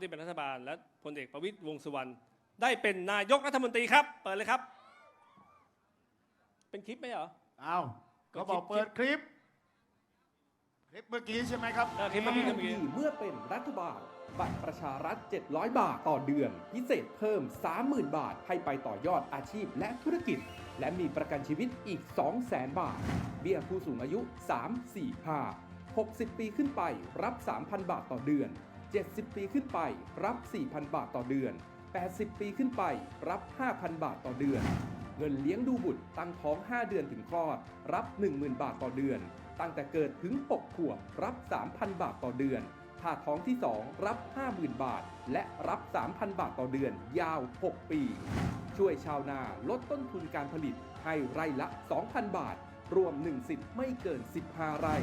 ที่เป็นรัฐบาล และพลเอกประวิตยวงษ์สุวรรณได้เป็นนายกรัฐมนตรีครับ เปิดเลยครับ เป็นคลิปไหมเหรอ เอาก็บอกเปิดคลิป คลิปเมื่อกี้ใช่ไหมครับ เออคลิปเมื่อกี้คลิปเมื่อที่กี้ เมื่อเป็นรัฐบาล บัตรประชารัฐ 700 บาทต่อเดือน พิเศษเพิ่ม 30,000 บาท ให้ไปต่อยอดอาชีพและธุรกิจ และมีประกันชีวิตอีก 200,000 บาท เบี้ยผู้สูงอายุ 3 4 5 60 ปีขึ้นไปรับ 3,000 บาทต่อเดือน 70 ปีขึ้นไป รับ 4,000 บาทต่อเดือน 80 ปีขึ้นไป รับ 5,000 บาทต่อเดือน เงินเลี้ยงดูบุตรตั้งท้อง 5 เดือนถึงคลอด รับ 10,000 บาทต่อเดือน ตั้งแต่เกิดถึง 6 ขวบ รับ 3,000 บาทต่อเดือน ถ้าท้องที่ 2 รับ 50,000 บาท และรับ 3,000 บาทต่อเดือน ยาว 6 ปี ช่วยชาวนาลดต้นทุนการผลิตให้ไร่ละ 2,000 บาท รวม1สิทธิ์ไม่เกิน 15 ไร่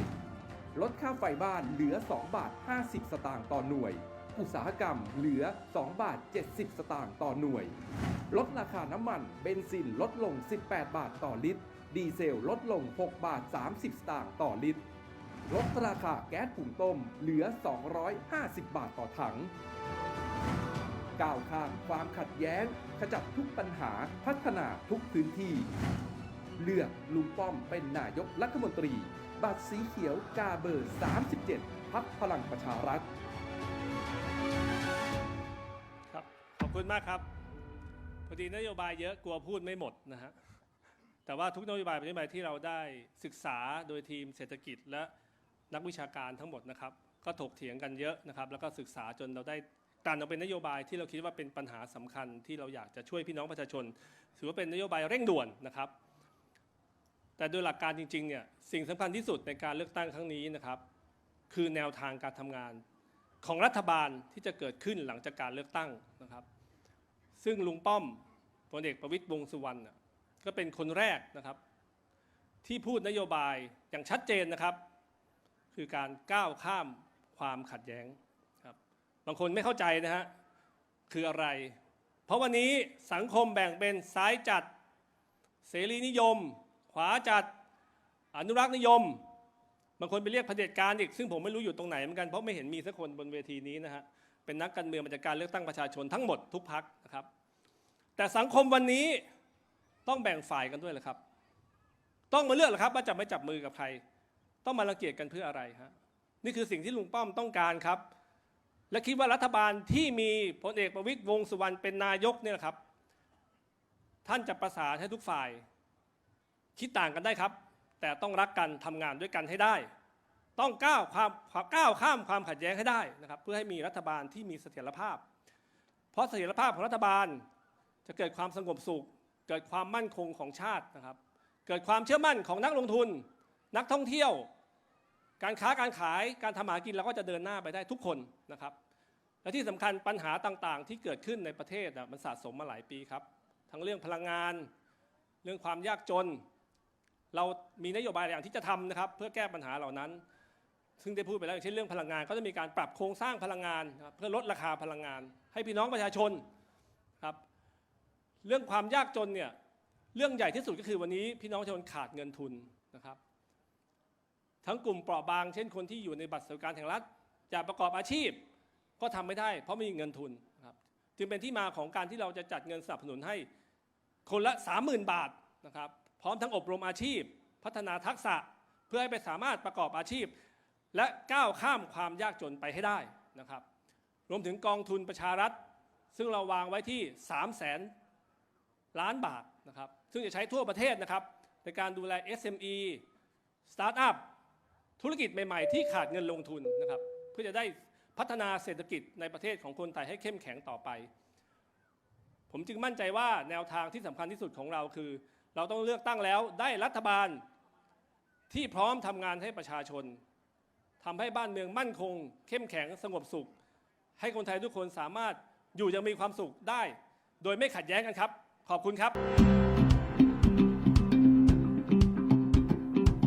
ลดค่าไฟบ้านเหลือ 2 บาท 50 สตางค์ต่อหน่วย อุตสาหกรรมเหลือ 2 บาท 70 สตางค์ต่อหน่วย ลดราคาน้ำมันเบนซินลดลง 18 บาทต่อลิตร ดีเซลลดลง 6 บาท 30 สตางค์ต่อลิตร ลดราคาแก๊สหุงต้มเหลือ 250 บาทต่อถังก้าวข้ามความขัดแย้ง ขจัดทุกปัญหาพัฒนาทุกพื้นที่ เลือกลุงป้อมเป็นนายกรัฐมนตรี บัตรสีเขียวกาเบอร์ 37 พักพลังประชารัฐ ครับ ขอบคุณมากครับ พอดีนโยบายเยอะกลัวพูดไม่หมดนะฮะ แต่ว่าทุกนโยบายเป็นนโยบายที่เราได้ศึกษาโดยทีมเศรษฐกิจและนักวิชาการทั้งหมดนะครับ ก็ถกเถียงกันเยอะนะครับ แล้วก็ศึกษาจนเราได้กลั่นออกเป็นนโยบายที่เราคิดว่าเป็นปัญหาสำคัญที่เราอยากจะช่วยพี่น้องประชาชน ถือว่าเป็นนโยบายเร่งด่วนนะครับ แต่โดยหลักการจริงๆเนี่ยสิ่งสำคัญที่สุดในการเลือกตั้งครั้งนี้นะครับ คือแนวทางการทำงาน ของรัฐบาลที่จะเกิดขึ้นหลังจากการเลือกตั้งนะครับ ซึ่งลุงป้อมพลเอกประวิตยวงสุวรรณก็เป็นคนแรกนะครับ ที่พูดนโยบายอย่างชัดเจนนะครับ คือการก้าวข้ามความขัดแย้งครับบางคนไม่เข้าใจนะฮะคืออะไร เพราะวันนี้สังคมแบ่งเป็นซ้ายจัดเสรีนิยม ขวาจัดอนุรักษ์นิยม บางคนไปเรียกเผด็จการอีกซึ่งผมไม่รู้อยู่ตรงไหนเหมือนกันเพราะไม่เห็นมีสักคนบนเวทีนี้นะฮะเป็นนักการเมืองมาจากการเลือกตั้งประชาชนทั้งหมดทุกพักนะครับ แต่สังคมวันนี้ต้องแบ่งฝ่ายกันด้วยเหรอครับ ต้องมาเลือกหรอครับ ว่าจะไม่จับมือกับใคร ต้องมารังเกียจกันเพื่ออะไรฮะนี่คือสิ่งที่ลุงป้อมต้องการครับ และคิดว่ารัฐบาลที่มีพลเอกประวิตยวงษ์สุวรรณเป็นนายกเนี่ยนะครับ ท่านจะประสานให้ทุกฝ่าย คิดต่างกันได้ครับ แต่ต้องรักกันทำงานด้วยกันให้ได้ ต้องก้าวความก้าวข้ามความขัดแย้งให้ได้นะครับ เพื่อให้มีรัฐบาลที่มีเสถียรภาพ เพราะเสถียรภาพของรัฐบาลจะเกิดความสงบสุข เกิดความมั่นคงของชาตินะครับ เกิดความเชื่อมั่นของนักลงทุน นักท่องเที่ยว การค้าการขายการทำหากินเราก็จะเดินหน้าไปได้ทุกคนนะครับ และที่สำคัญปัญหาต่างๆ ที่เกิดขึ้นในประเทศมันสะสมมาหลายปีครับ ทั้งเรื่องพลังงาน เรื่องความยากจน เรามีนโยบายหลายอย่างที่จะทำนะครับเพื่อแก้ปัญหาเหล่านั้น ซึ่งได้พูดไปแล้วอย่างเช่นเรื่องพลังงาน ก็จะมีการปรับโครงสร้างพลังงานนะครับเพื่อลดราคาพลังงาน ให้พี่น้องประชาชนครับเรื่องความยากจนเนี่ยเรื่องใหญ่ที่สุดก็คือวันนี้พี่น้องประชาชนขาดเงินทุนนะครับ ทั้งกลุ่มเปราะบาง เช่นคนที่อยู่ในบัตรสวัสดิการแห่งรัฐจะประกอบอาชีพก็ทำไม่ได้ เพราะไม่มีเงินทุนครับจึงเป็นที่มาของการที่เราจะจัดเงินสนับสนุนให้คนละ 30,000 บาทนะครับ พร้อมทั้งอบรมอาชีพ พัฒนาทักษะเพื่อให้ไปสามารถประกอบอาชีพ และก้าวข้ามความยากจนไปให้ได้นะครับ รวมถึงกองทุนประชารัฐ ซึ่งเราวางไว้ที่ 3 0 0แสนล้านบาทนะครับ ซึ่งจะใช้ทั่วประเทศนะครับ ในการดูแล SME สตาร์ทอัพธุรกิจใหม่ ๆ ที่ขาดเงินลงทุนนะครับ เพื่อจะได้พัฒนาเศรษฐกิจในประเทศของคนไทยให้เข้มแข็งต่อไป ผมจึงมั่นใจว่าแนวทางที่สำคัญที่สุดของเราคือ เราต้องเลือกตั้งแล้วได้รัฐบาลที่พร้อมทำงานให้ประชาชนทำให้บ้านเมืองมั่นคง เข้มแข็งสงบสุข ให้คนไทยทุกคนสามารถอยู่อยังมีความสุขได้ โดยไม่ขัดแย้งกันครับ ขอบคุณครับ